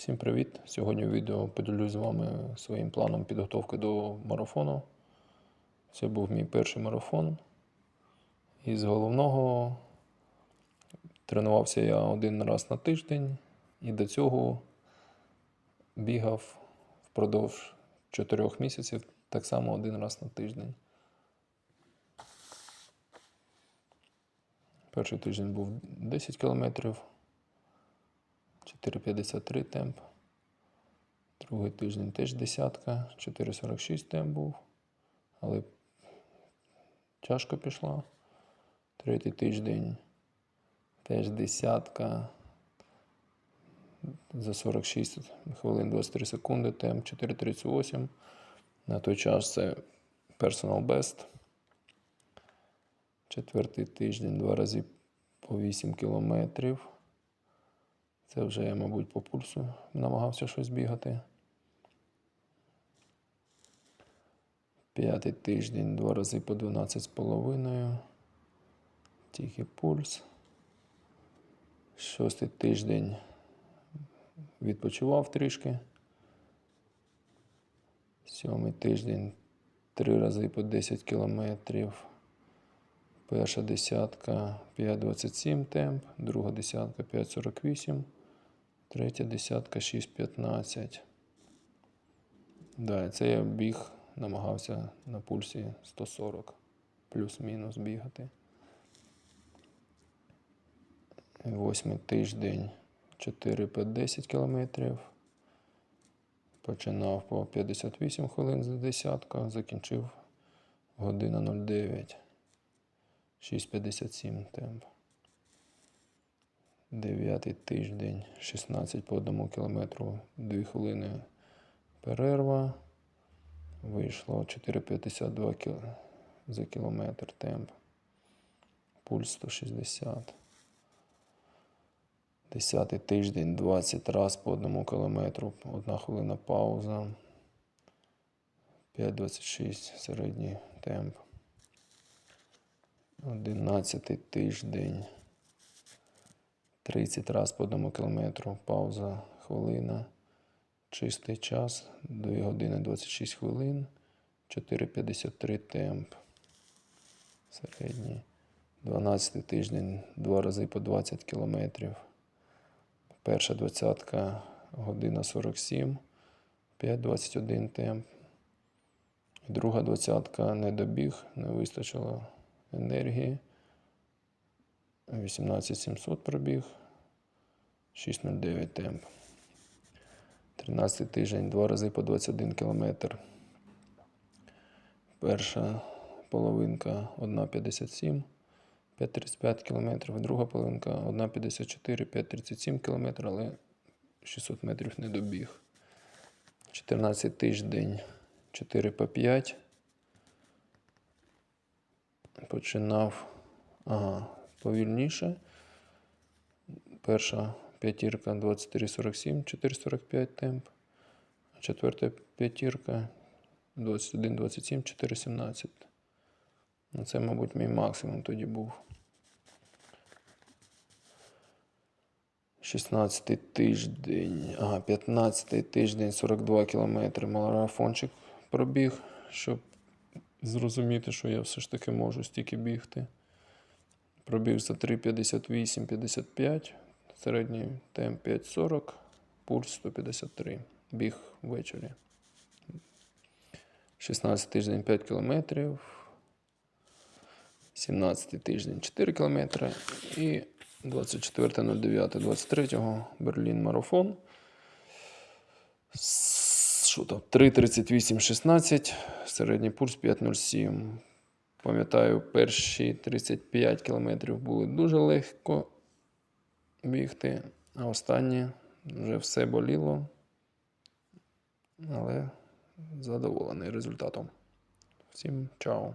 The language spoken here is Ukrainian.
Всім привіт! Сьогодні в відео поділюсь з вами своїм планом підготовки до марафону. Це був мій перший марафон. І з головного тренувався я один раз на тиждень і до цього бігав впродовж 4 місяців так само один раз на тиждень. Перший тиждень був 10 кілометрів. 4,53 темп. Другий тиждень теж десятка, 4,46 темп був, але тяжко пішла. Третій тиждень теж десятка. За 46 хвилин 23 секунди, темп 4,38. На той час це personal best. Четвертий тиждень два рази по 8 кілометрів. Це вже я, мабуть, по пульсу намагався щось бігати. П'ятий тиждень два рази по 12 з половиною. Тільки пульс. Шостий тиждень відпочивав трішки. Сьомий тиждень три рази по 10 кілометрів. Перша десятка 5,27 темп, друга десятка 5,48, третя десятка 6,15. Да, це я біг, намагався на пульсі 140 плюс-мінус бігати. Восьмий тиждень 4 по 10 кілометрів. Починав по 58 хвилин за десятка, закінчив година 09. 6,57 темп. Дев'ятий тиждень, 16 по одному кілометру, 2 хвилини перерва. Вийшло 4,52 кіл... за кілометр темп. Пульс 160. Десятий тиждень, 20 раз по одному кілометру, одна хвилина пауза. 5,26 середній темп. Одинадцятий тиждень. 30 раз по одному кілометру. Пауза хвилина. Чистий час. 2 години 26 хвилин. 4,53 темп. Середній. 12 тиждень. Два рази по 20 кілометрів. Перша двадцятка година 47. 5,21 темп. Друга двадцятка не добіг, не вистачило енергії. 18700 пробіг. 6,09 темп. 13 тиждень, два рази по 21 кілометр. Перша половинка 1,57, 5,35 км, друга половинка 1,54, 5,37 км, але 600 метрів не добіг. 14 тиждень 4 по 5 починав ага, повільніше. Перша п'ятірка 23,47, 4,45 темп. А четверта п'ятірка 21,27, 4,17. Ну, Це, мабуть, мій максимум тоді був. 16 тиждень, ага, 15 тиждень 42 кілометри марафончик пробіг, щоб зрозуміти, що я все ж таки можу стільки бігти. Пробіг за 3,58-55, середній темп 5,40, пульс 153. Біг ввечері. 16 тиждень 5 кілометрів. 17 тиждень 4 кілометри. І 24.09.23 Берлін марафон. Що там? 3.38.16, середній пульс 5.07. Пам'ятаю, перші 35 кілометрів були дуже легко бігти, а останні вже все боліло. Але задоволений результатом. Всім чао!